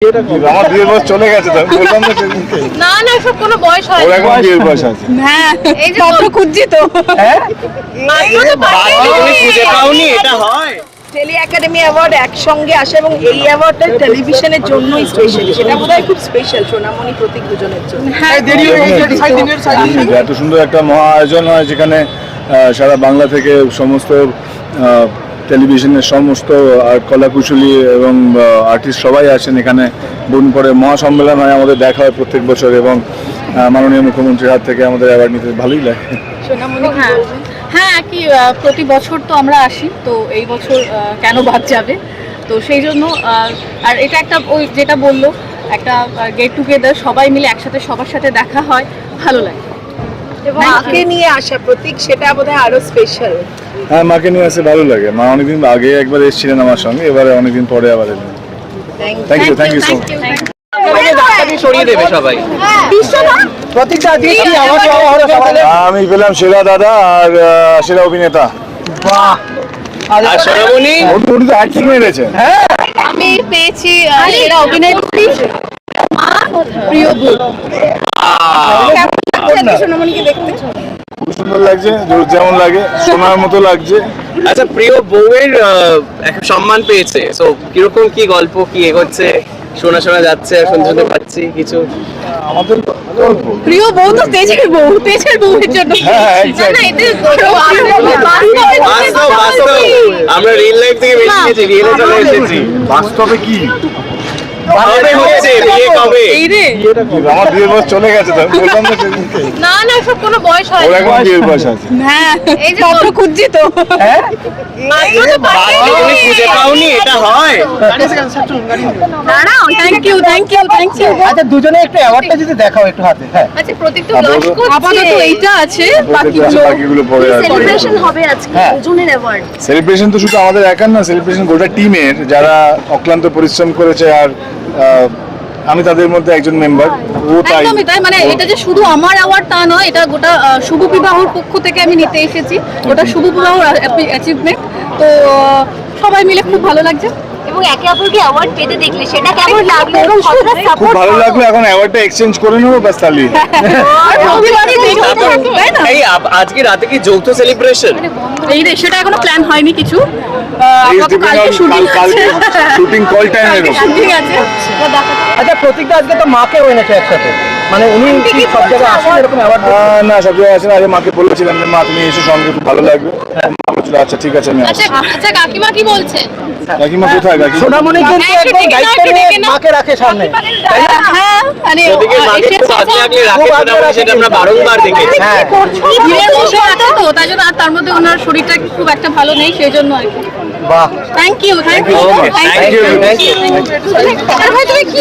আমার বিয়ের বয়স চলে গেছে তো বললাম না সেদিনকে। না না সব কোনো বয়স হয় ওর এখন বিয়ের বয়স আছে। হ্যাঁ এই যে স্বপ্ন খুঁজছি তো। মাত্র তো পাঠিয়ে পাওনি এটা হয়। টেলি একাডেমি অ্যাওয়ার্ড একসঙ্গে আসে এবং এই অ্যাওয়ার্ডটা টেলিভিশনের জন্যই স্পেশাল সেটা বোধহয় খুব স্পেশাল সোনামণি প্রতীক দুজনের জন্য। এত সুন্দর একটা মহা আয়োজন হয় যেখানে সারা বাংলা থেকে সমস্ত আহ, টেলিভিশনের সমস্ত কলাকুশলী এবং আর্টিস্ট সবাই আসেন এখানে। বোন করে মহা সম্মেলন হয় আমাদের দেখা হয় প্রত্যেক বছর এবং মাননীয় মুখ্যমন্ত্রীর হাত থেকে আমাদের অ্যাওয়ার্ড নিতে ভালোই লাগে। হ্যাঁ হ্যাঁ একই প্রতি বছর তো আমরা আসি তো এই বছর কেন বাদ যাবে? তো সেই জন্য আর এটা একটা ওই যেটা বলল একটা গেট টুগেদার সবাই মিলে একসাথে সবার সাথে দেখা হয় ভালো লাগে। এবং নিয়ে আসা প্রতীক সেটা বোধহয় আরও স্পেশাল হ্যাঁ মাকে নিয়ে আসে ভালো লাগে। মা অনেকদিন আগে একবার এসেছিলেন আমার সঙ্গে এবারে অনেকদিন পরে আবার এলেন। Thank you thank you so আমি পেলাম সেরা দাদা আর সেরা অভিনেতা। আর সোনামণি উনি তো অ্যাক্টিং মেরেছে। আমি পেয়েছি সেরা অভিনেত্রী। মা, প্রিয় বোন সোনামণিকে দেখতে? খুব সুন্দর লাগছে যেমন লাগে সোনার মতো লাগছে। আচ্ছা প্রিয় বউয়ের আহ, একটা সম্মান পেয়েছে। তো কীরকম কি গল্প কি এগোচ্ছে? শোনা শোনা যাচ্ছে আর শুনতে শুনতে পাচ্ছি কিছু। আমাদের প্রিয় বউ তো তেজের বউ তেজের বউয়ের জন্য। হ্যাঁ, বাস্তব আমরা রিয়েল লাইফ থেকে বেশি গেছি রিয়েলে চলে এসেছি। বাস্তবে কি? কবে হচ্ছে বিয়ে কবে? এই রে। আমার বিয়ের বয়স চলে গেছে তো বললাম না না না সব কোনো বয়স হয় ওর এখন বিয়ের বয়স আছে। হ্যাঁ এই যে স্বপ্ন খুঁজছি তো। মাত্র তুমি খুঁজে পাওনি এটা হয়। দাঁড়াও thank you thank you thank you আচ্ছা দুজনে একটু অ্যাওয়ার্ডটা যদি দেখাও একটু হাতে হ্যাঁ। আচ্ছা প্রতীক তো আপাতত- করছে। আপাতত এইটা আছে বাকিগুলো বাকিগুলো পরে সেলিব্রেশন হবে আজকে হ্যাঁ। দুজনের অ্যাওয়ার্ড সেলিব্রেশন তো শুধু আমাদের একার না সেলিব্রেশন গোটা টিমের যারা অক্লান্ত পরিশ্রম করেছে আর আমি তাদের মধ্যে একজন মেম্বার ও তাই একদমই তাই মানে এটা যে শুধু আমার অ্যাওয়ার্ড তা নয়, এটা গোটা শুভ বিবাহর পক্ষ থেকে আমি নিতে এসেছি। ওটা শুভ বিবাহর অ্যাচিভমেন্ট তো সবাই মিলে খুব ভালো লাগছে। এবং একে অপরকে অ্যাওয়ার্ড পেতে দেখলে সেটা কেমন লাগল এবং কতটা খুব ভালো লাগল এখন অ্যাওয়ার্ডটা এক্সচেঞ্জ করে নেব ব্যাস তাহলে এই আজকে রাতে কি যৌথ সেলিব্রেশন এই রে সেটা এখনও প্ল্যান হয়নি কিছু আহ, আপাতত কালকে শুটিং কল টাইমের কালকে শুটিং আছে আচ্ছা প্রতীকটা আজকে তো মাকেও এনেছে একসাথে মানে উনি কি সব জায়গায় আসেন এরকম অ্যাওয়ার্ড না সব জায়গায় আছে না মাকে বলেছিলাম যে মা তুমি এসে সঙ্গে খুব ভালো লাগবে মা বলছিল আচ্ছা ঠিক আছে আমি আচ্ছা আচ্ছা কাকিমা কি বলছে কাকিমা কোথায়? কাকিমা? সোনামণি কিন্তু হ্যাঁ, একদম দায়িত্ব নিয়ে মাকে রাখে সামনে। তাই না? হ্যাঁ মানে রাখে সেটা আমরা বারংবার দেখেছি। হ্যাঁ। ভিড়ের মধ্যে আছে তো তাই জন্য আর তার মধ্যে ওনার শরীরটা খুব একটা ভালো নেই সেই জন্য আর কি। বাহ। Thank you thank you. Thank you তুমি কি